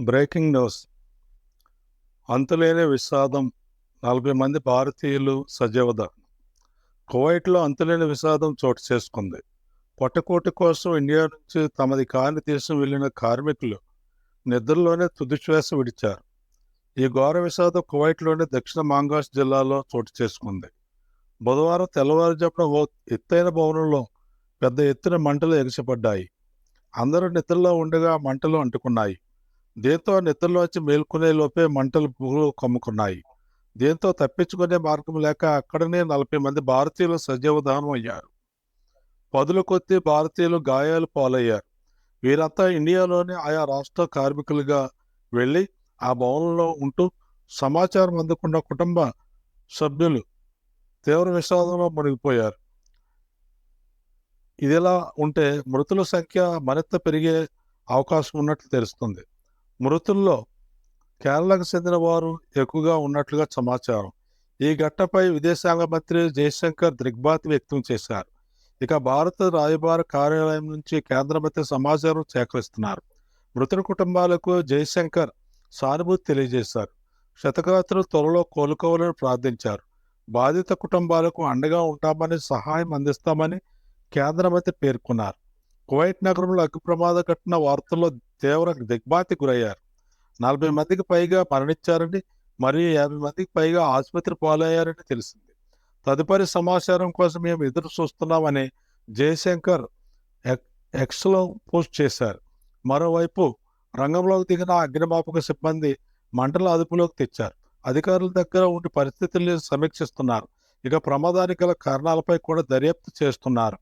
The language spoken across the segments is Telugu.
Breaking news. అంతులేని విషాదం. నలభై మంది భారతీయులు సజీవద కువైట్లో అంతులేని విషాదం చోటు చేసుకుంది. పొట్టకోటి కోసం ఇండియా నుంచి తమది కాని దేశం వెళ్ళిన కార్మికులు నిద్రలోనే తుదిశ్వాస విడిచారు. ఈ ఘోర విషాదం కువైట్లోని దక్షిణ మాంగాస్ జిల్లాలో చోటు చేసుకుంది. బుధవారం తెల్లవారుజామున ఓ ఎత్తైన భవనంలో పెద్ద ఎత్తున మంటలు ఎగిసిపడ్డాయి. అందరూ నిద్రలో ఉండగా మంటలు అంటుకున్నాయి. దీంతో నిద్రలోంచి మేల్కొనే లోపే మంటలు పువ్వులు కమ్ముకున్నాయి. దీంతో తప్పించుకునే మార్గం లేక అక్కడనే నలభై మంది భారతీయులు సజీవదానం అయ్యారు. పదుల కొద్ది భారతీయులు గాయాలు పాలయ్యారు. వీరంతా ఇండియాలోని ఆయా రాష్ట్ర కార్మికులుగా వెళ్ళి ఆ భవనంలో ఉంటూ సమాచారం అందుకున్న కుటుంబ సభ్యులు తీవ్ర విషాదంలో మునిగిపోయారు. ఇదిలా ఉంటే మృతుల సంఖ్య మరింత పెరిగే అవకాశం ఉన్నట్లు తెలుస్తుంది. మృతుల్లో కేరళకు చెందిన వారు ఎక్కువగా ఉన్నట్లుగా సమాచారం. ఈ ఘట్టపై విదేశాంగ మంత్రి జయశంకర్ దిగ్భాతి వ్యక్తం చేశారు. ఇక భారత రాయబార కార్యాలయం నుంచి కేంద్ర మంత్రి సమాచారం సేకరిస్తున్నారు. మృతుల కుటుంబాలకు జయశంకర్ సానుభూతి తెలియజేశారు. శతగాత్రులు త్వరలో కోలుకోవాలని ప్రార్థించారు. బాధిత కుటుంబాలకు అండగా ఉంటామని సహాయం అందిస్తామని కేంద్ర మంత్రి పేర్కొన్నారు. కువైట్ నగరంలో అగ్ని ప్రమాద ఘటన వార్తల్లో తీవ్ర దిగ్భాతి గురయ్యారు. నలభై మందికి పైగా మరణించారని మరియు యాభై మందికి పైగా ఆసుపత్రి పాలయ్యారని తెలిసింది. తదుపరి సమాచారం కోసం మేము ఎదురు చూస్తున్నామని జయశంకర్ ఎక్- ఎక్స్లో పోస్ట్ చేశారు. మరోవైపు రంగంలోకి దిగిన అగ్నిమాపక సిబ్బంది మంటల అదుపులోకి తెచ్చారు. అధికారుల దగ్గర ఉండి పరిస్థితుల్ని సమీక్షిస్తున్నారు. ఇక ప్రమాదానికి గల కారణాలపై కూడా దర్యాప్తు చేస్తున్నారు.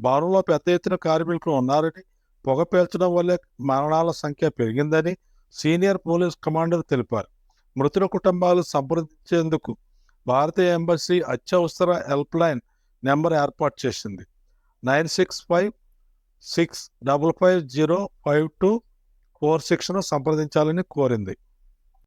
భవనంలో పెద్ద ఎత్తున కార్మికులు ఉన్నారని పొగ పేల్చడం వల్లే మరణాల సంఖ్య పెరిగిందని సీనియర్ పోలీస్ కమాండర్ తెలిపారు. మృతుల కుటుంబాలు సంప్రదించేందుకు భారతీయ ఎంబసీ అత్యవసర హెల్ప్ లైన్ నెంబర్ ఏర్పాటు చేసింది. Nine six five six double five zero five two four సిక్స్ను సంప్రదించాలని కోరింది.